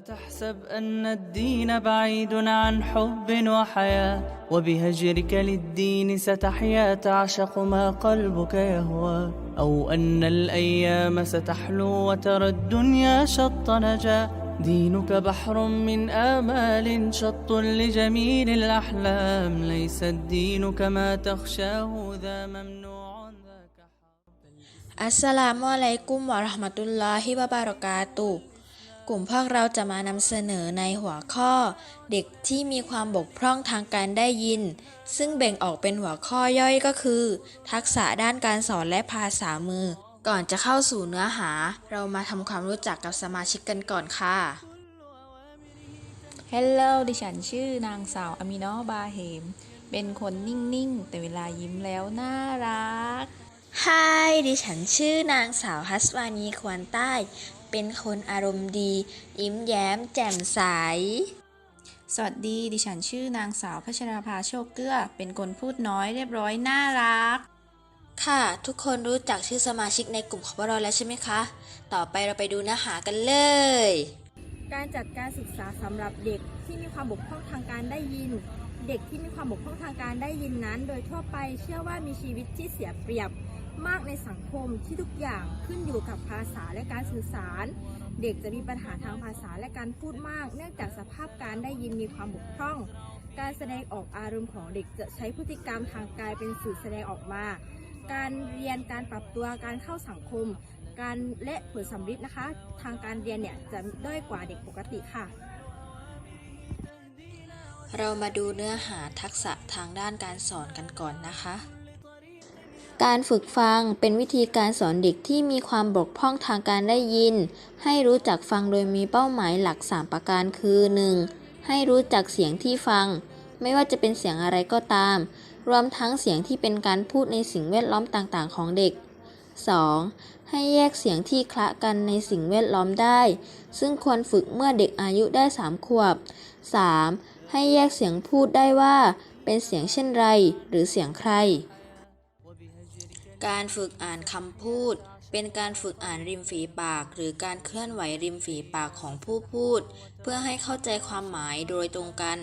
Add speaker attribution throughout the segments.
Speaker 1: تحسب أن الدين بعيد عن حب وحياة وبهجرك للدين ستحيا تعشق ما قلبك يهوى. أو أن الأيام ستحلو وترى الدنيا شط نجاة دينك بحر من آمال شط لجميل الأحلام. ليس الدين كما تخشاه ذا ممنوع ذاك حرام
Speaker 2: السلام عليكم ورحمة الله وبركاته. กุมวะเราะห์มะตุลลอฮิวะบารอกาตุฮ์กลุ่มพวกเราจะมานำเสนอในหัวข้อ เด็กที่มีความบกพร่องทางการได้ยิน ซึ่งแบ่งออกเป็นหัวข้อย่อยก็คือ ทักษะด้านการสอนและภาษามือ ก่อนจะเข้าสู่เนื้อหา เรามาทำความรู้จักกับสมาชิกกันก่อนค่ะ
Speaker 3: ฮัลโหลดิฉันชื่อนางสาวอามินอบาเฮมเป็นคนนิ่ง ๆ แต่เวลายิ้มแล้วน่ารัก
Speaker 2: ฮายดิฉันชื่อนางสาวฮัสวานีควรใต้ เป็นคนอารมณ์ดี ยิ้มแย้ม แจ่มใส
Speaker 3: สวัสดี ดิฉันชื่อนางสาวพัชราภาโชคเกื้อ เป็นคนพูดน้อยเรียบร้อยน่ารัก
Speaker 2: ค่ะ ทุกคนรู้จักชื่อสมาชิกในกลุ่มของพวกเราแล้วใช่ไหมคะ ต่อไปเราไปดูเนื้อหากันเลย
Speaker 4: การจัดการศึกษาสำหรับเด็กที่มีความบกพร่องทางการได้ยิน เด็กที่มีความบกพร่องทางการได้ยินนั้น โดยทั่วไปเชื่อว่ามีชีวิตที่เสียเปรียบ มากในสังคมที่ทุกอย่างขึ้นอยู่กับภาษาและการสื่อสาร เด็กจะมีปัญหาทางภาษาและการพูดมาก เนื่องจากสภาพการได้ยินมีความบกพร่อง การแสดงออกอารมณ์ของเด็กจะใช้พฤติกรรมทางกายเป็นสื่อแสดงออกมา การเรียนการปรับตัวการเข้าสังคม การและผลสำลิดนะคะ ทางการเรียนเนี่ยจะด้อยกว่าเด็กปกติค่ะ
Speaker 2: เรามาดูเนื้อหาทักษะทางด้านการสอนกันก่อนนะคะ การฝึกฟังเป็นวิธีการสอนเด็กที่มีความบกพร่องทางการได้ยิน ให้รู้จักฟังโดยมีเป้าหมายหลัก 3 ประการคือ 1. ให้รู้จักเสียงที่ฟัง ไม่ว่าจะเป็นเสียงอะไรก็ตาม รวมทั้งเสียงที่เป็นการพูดในสิ่งแวดล้อมต่างๆ ของเด็ก 2. ให้แยกเสียงที่คละกันในสิ่งแวดล้อมได้ ซึ่งควรฝึกเมื่อเด็กอายุได้ 3 ขวบ 3. ให้แยกเสียงพูดได้ว่า เป็นเสียงเช่นไร หรือเสียงใคร การฝึกอ่านคำพูด เป็นการฝึกอ่านริมฝีปาก หรือการเคลื่อนไหวริมฝีปากของผู้พูด เพื่อให้เข้าใจความหมายโดยตรงกัน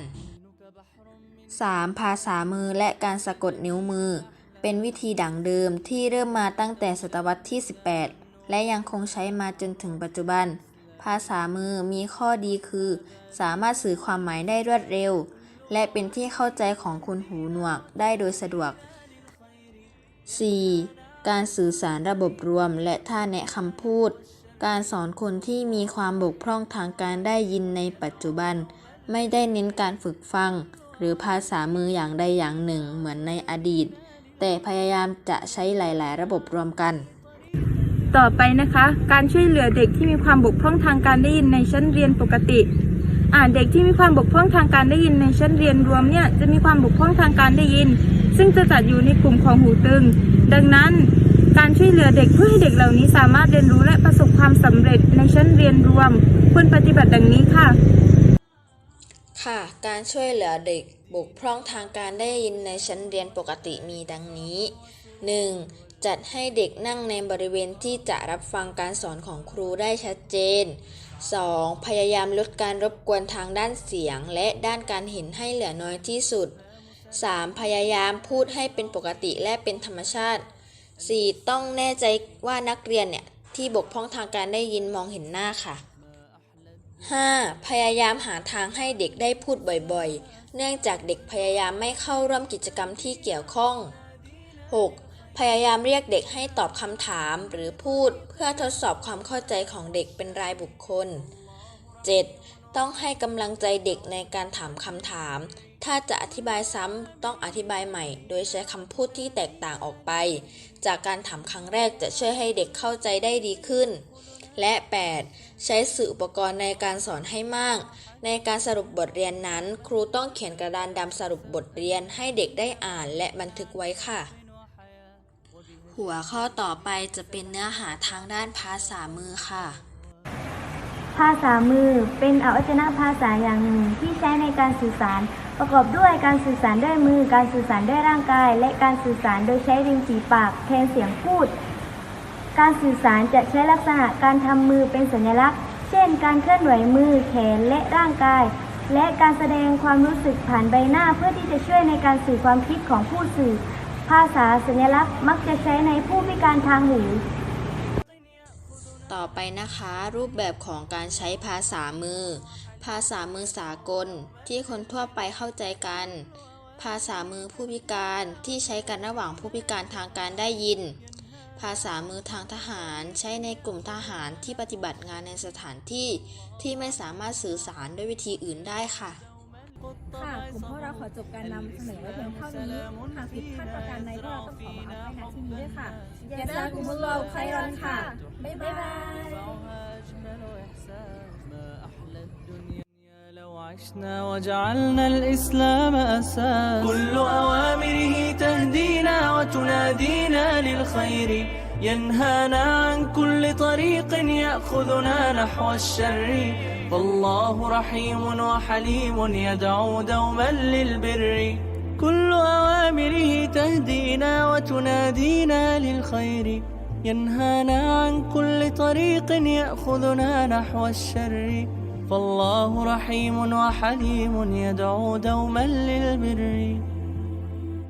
Speaker 2: 3. ภาษามือและการสะกดนิ้วมือ เป็นวิธีดั่งเดิมที่เริ่มมาตั้งแต่ศตวรรษที่ 18 และยังคงใช้มาจนถึงปัจจุบัน ภาษามือมีข้อดีคือ สามารถสื่อความหมายได้รวดเร็ว และเป็นที่เข้าใจของคนหูหนวกได้โดยสะดวก 4. การสื่อสารระบบรวมและท่าแนะคำพูด การสอนคนที่มีความบกพร่องทางการได้ยินในปัจจุบัน ไม่ได้เน้นการฝึกฟัง หรือภาษามืออย่างใดอย่างหนึ่งเหมือนในอดีต แต่พยายามจะใช้หลาย ๆ ระบบรวมกัน
Speaker 4: ต่อไปนะคะ การช่วยเหลือเด็กที่มีความบกพร่องทางการได้ยินในชั้นเรียนปกติอ่าเด็กที่มีความบกพร่องทางการได้ยินในชั้นเรียนรวมเนี่ยจะมีความบกพร่องทางการได้ยิน ซึ่งจะจัดอยู่ในกลุ่มของหูตึง ดังนั้นการช่วยเหลือเด็กเพื่อให้เด็กเหล่านี้สามารถเรียนรู้และประสบความสำเร็จในชั้นเรียนรวมควรปฏิบัติดังนี้ค่ะ
Speaker 2: ค่ะ การช่วยเหลือเด็กบกพร่องทางการได้ยินในชั้นเรียนปกติมีดังนี้ 1. จัดให้เด็กนั่งในบริเวณที่จะรับฟังการสอนของครูได้ชัดเจน 2. พยายามลดการรบกวนทางด้านเสียงและด้านการเห็นให้เหลือน้อยที่สุด 3. พยายามพูดให้เป็นปกติและเป็นธรรมชาติ 4. ต้องแน่ใจว่านักเรียนเนี่ย ที่บกพร่องทางการได้ยินมองเห็นหน้าค่ะ 5. พยายามหาทางให้เด็กได้พูดบ่อยๆ เนื่องจากเด็กพยายามไม่เข้าร่วมกิจกรรมที่เกี่ยวข้อง 6. พยายามเรียกเด็กให้ตอบคำถามหรือพูด เพื่อทดสอบความเข้าใจของเด็กเป็นรายบุคคล 7. ต้องให้กำลังใจเด็กในการถามคำถาม ถ้าจะอธิบายซ้ำต้องอธิบายใหม่ โดยใช้คำพูดที่แตกต่างออกไป จากการถามครั้งแรกจะช่วยให้เด็กเข้าใจได้ดีขึ้น และ 8. ใช้สื่ออุปกรณ์ในการสอนให้มาก ในการสรุปบทเรียนนั้น ครูต้องเขียนกระดานดำสรุปบทเรียนให้เด็กได้อ่านและบันทึกไว้ค่ะหัวข้อต่อไปจะเป็นเนื้อหาทางด้านภาษามือค่ะ
Speaker 5: ภาษามือเป็นอวัจนภาษาอย่างหนึ่งที่ใช้ในการสื่อสาร ประกอบด้วยการสื่อสารด้วยมือ การสื่อสารด้วยร่างกาย และการสื่อสารโดยใช้ริมฝีปากแทนเสียงพูด การสื่อสารจะใช้ลักษณะการทำมือเป็นสัญลักษณ์ เช่น การเคลื่อนไหวมือแขนและร่างกาย และการแสดงความรู้สึกผ่านใบหน้าเพื่อที่จะช่วยในการสื่อความคิดของผู้สื่อ ภาษาสัญลักษณ์มักจะใช้ในผู้พิการทางหู
Speaker 2: ต่อไปนะคะ รูปแบบของการใช้ภาษามือ ภาษามือสากล ที่คนทั่วไปเข้าใจกัน ภาษามือผู้พิการที่ใช้กันระหว่างผู้พิการทางการได้ยิน ภาษามือทางทหารใช้ในกลุ่มทหารที่ปฏิบัติงานในสถานที่ ที่ไม่สามารถสื่อสารด้วยวิธีอื่นได้ค่ะ
Speaker 4: ค่ะกลุ่มพวกเราขอจบการนำเสนอไว้เพียงเท่านี้ หากผิดพลาดประการใดพวกเราต้องขอมาอภัยณที่นี้ด้วยค่ะยาซากุมุลลอฮุไครอนค่ะ บ๊ายบาย
Speaker 1: أجمل إحساس ما أحلى الدنيا لو عشنا وجعلنا الإسلام أساس كل أوامره تهدينا وتنادينا للخير ينهانا عن كل طريق يأخذنا نحو الشر. فالله رحيم وحليم يدعو دوما للبر. كل أوامره تهدينا وتنادينا للخير. ينهانا عن كل طريق يأخذنا نحو الشر. فالله رحيم وحليم يدعو دوما للبر.